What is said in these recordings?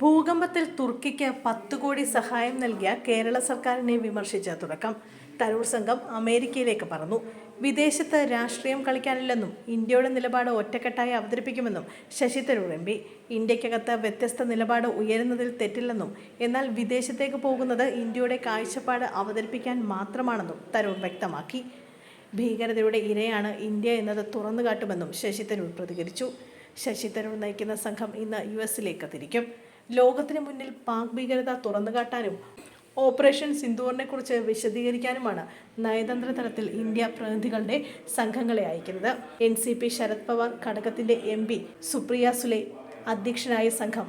ഭൂകമ്പത്തിൽ തുർക്കിക്ക് പത്ത് കോടി സഹായം നൽകിയ കേരള സർക്കാരിനെ വിമർശിച്ച തുടക്കം. തരൂർ സംഘം അമേരിക്കയിലേക്ക് പറഞ്ഞു വിദേശത്ത് രാഷ്ട്രീയം കളിക്കാനില്ലെന്നും ഇന്ത്യയുടെ നിലപാട് ഒറ്റക്കെട്ടായി അവതരിപ്പിക്കുമെന്നും ശശി തരൂർ എം പി. ഇന്ത്യക്കകത്ത് വ്യത്യസ്ത നിലപാട് ഉയരുന്നതിൽ തെറ്റില്ലെന്നും എന്നാൽ വിദേശത്തേക്ക് പോകുന്നത് ഇന്ത്യയുടെ കാഴ്ചപ്പാട് അവതരിപ്പിക്കാൻ മാത്രമാണെന്നും തരൂർ വ്യക്തമാക്കി. ഭീകരതയുടെ ഇരയാണ് ഇന്ത്യ എന്നത് തുറന്നു കാട്ടുമെന്നും ശശി തരൂർ പ്രതികരിച്ചു. ശശി തരൂർ നയിക്കുന്ന സംഘം ഇന്ന് യു എസിലേക്ക് തിരിക്കും. ലോകത്തിന് മുന്നിൽ പാക് ഭീകരത തുറന്നു തുറന്നുകാട്ടാനും ഓപ്പറേഷൻ സിന്ദൂറിനെ കുറിച്ച് വിശദീകരിക്കാനുമാണ് നയതന്ത്ര തലത്തിൽ ഇന്ത്യ പ്രതിനിധികളുടെ സംഘങ്ങളെ അയക്കുന്നത്. N C P Sharad Pawar ഘടകത്തിന്റെ എം പി സുപ്രിയ സുലെ അധ്യക്ഷനായ സംഘം.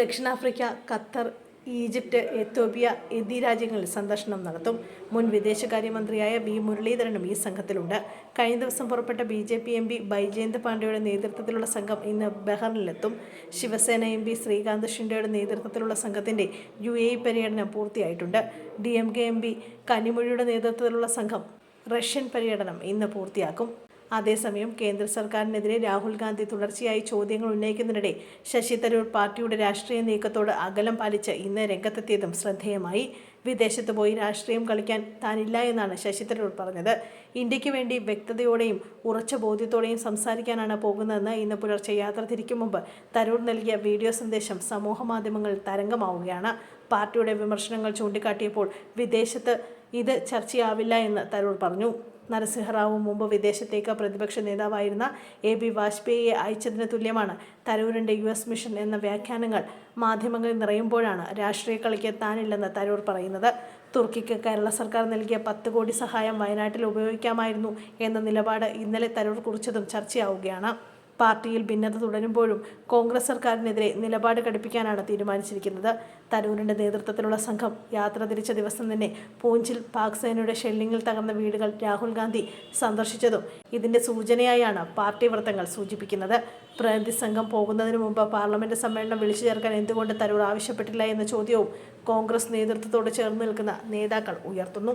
ദക്ഷിണാഫ്രിക്ക ഖത്തർ ഈജിപ്റ്റ് എത്യോപ്യ എന്നീ രാജ്യങ്ങളിൽ സന്ദർശനം നടത്തും. മുൻ വിദേശകാര്യമന്ത്രിയായ വി. മുരളീധരനും ഈ സംഘത്തിലുണ്ട്. കഴിഞ്ഞ ദിവസം പുറപ്പെട്ട B. J. P M P Baijayant പാണ്ഡെയുടെ നേതൃത്വത്തിലുള്ള സംഘം ഇന്ന് ബഹറിനിലെത്തും. ശിവസേന എം പി ശ്രീകാന്ത് ഷിൻഡെയുടെ നേതൃത്വത്തിലുള്ള സംഘത്തിന്റെ യു എ പര്യടനം പൂർത്തിയായിട്ടുണ്ട്. D. M. K. M P കനിമൊഴിയുടെ നേതൃത്വത്തിലുള്ള സംഘം റഷ്യൻ പര്യടനം ഇന്ന് പൂർത്തിയാക്കും. അതേസമയം കേന്ദ്ര സർക്കാരിനെതിരെ രാഹുൽ ഗാന്ധി തുടർച്ചയായി ചോദ്യങ്ങൾ ഉന്നയിക്കുന്നതിനിടെ ശശി തരൂർ പാർട്ടിയുടെ രാഷ്ട്രീയ നീക്കത്തോട് അകലം പാലിച്ച് ഇന്ന് രംഗത്തെത്തിയതും ശ്രദ്ധേയമായി. വിദേശത്ത് പോയി രാഷ്ട്രീയം കളിക്കാൻ താനില്ല എന്നാണ് ശശി തരൂർ പറഞ്ഞത്. ഇന്ത്യയ്ക്ക് വേണ്ടി വ്യക്തതയോടെയും ഉറച്ച ബോധ്യത്തോടെയും സംസാരിക്കാനാണ് പോകുന്നതെന്ന് ഇന്ന് പുലർച്ചെ യാത്ര തിരിക്കും മുമ്പ് തരൂർ നൽകിയ വീഡിയോ സന്ദേശം സമൂഹ മാധ്യമങ്ങളിൽ തരംഗമാവുകയാണ്. പാർട്ടിയുടെ വിമർശനങ്ങൾ ചൂണ്ടിക്കാട്ടിയപ്പോൾ വിദേശത്ത് ഇത് ചർച്ചയാവില്ല എന്ന് തരൂർ പറഞ്ഞു. നരസിംഹറാവു മുമ്പ് വിദേശത്തേക്ക് പ്രതിപക്ഷ നേതാവായിരുന്ന എ ബി വാജ്പേയിയെ അയച്ചതിന് തുല്യമാണ് തരൂരിന്റെ യു എസ് മിഷൻ എന്ന വ്യാഖ്യാനങ്ങൾ മാധ്യമങ്ങളിൽ നിറയുമ്പോഴാണ് രാഷ്ട്രീയ കളിക്ക് താനില്ലെന്ന് തരൂർ പറയുന്നത്. തുർക്കിക്ക് കേരള സർക്കാർ നൽകിയ പത്ത് കോടി സഹായം വയനാട്ടിൽ ഉപയോഗിക്കാമായിരുന്നു എന്ന നിലപാട് ഇന്നലെ തരൂർ കുറിച്ചതും ചർച്ചയാവുകയാണ്. പാർട്ടിയിൽ ഭിന്നത തുടരുമ്പോഴും കോൺഗ്രസ് സർക്കാരിനെതിരെ നിലപാട് ഘടിപ്പിക്കാനാണ് തീരുമാനിച്ചിരിക്കുന്നത്. തരൂരിന്റെ നേതൃത്വത്തിലുള്ള സംഘം യാത്ര തിരിച്ച ദിവസം തന്നെ പൂഞ്ചിൽ പാക് സേനയുടെ ഷെല്ലിങ്ങിൽ തകർന്ന വീടുകൾ രാഹുൽ ഗാന്ധി സന്ദർശിച്ചതും ഇതിന്റെ സൂചനയായാണ് പാർട്ടി വൃത്തങ്ങൾ സൂചിപ്പിക്കുന്നത്. പ്രതിനിധി സംഘം പോകുന്നതിന് മുമ്പ് പാർലമെന്റ് സമ്മേളനം വിളിച്ചു ചേർക്കാൻ എന്തുകൊണ്ട് തരൂർ ആവശ്യപ്പെട്ടില്ല എന്ന ചോദ്യവും കോൺഗ്രസ് നേതൃത്വത്തോട് ചേർന്ന് നിൽക്കുന്ന നേതാക്കൾ ഉയർത്തുന്നു.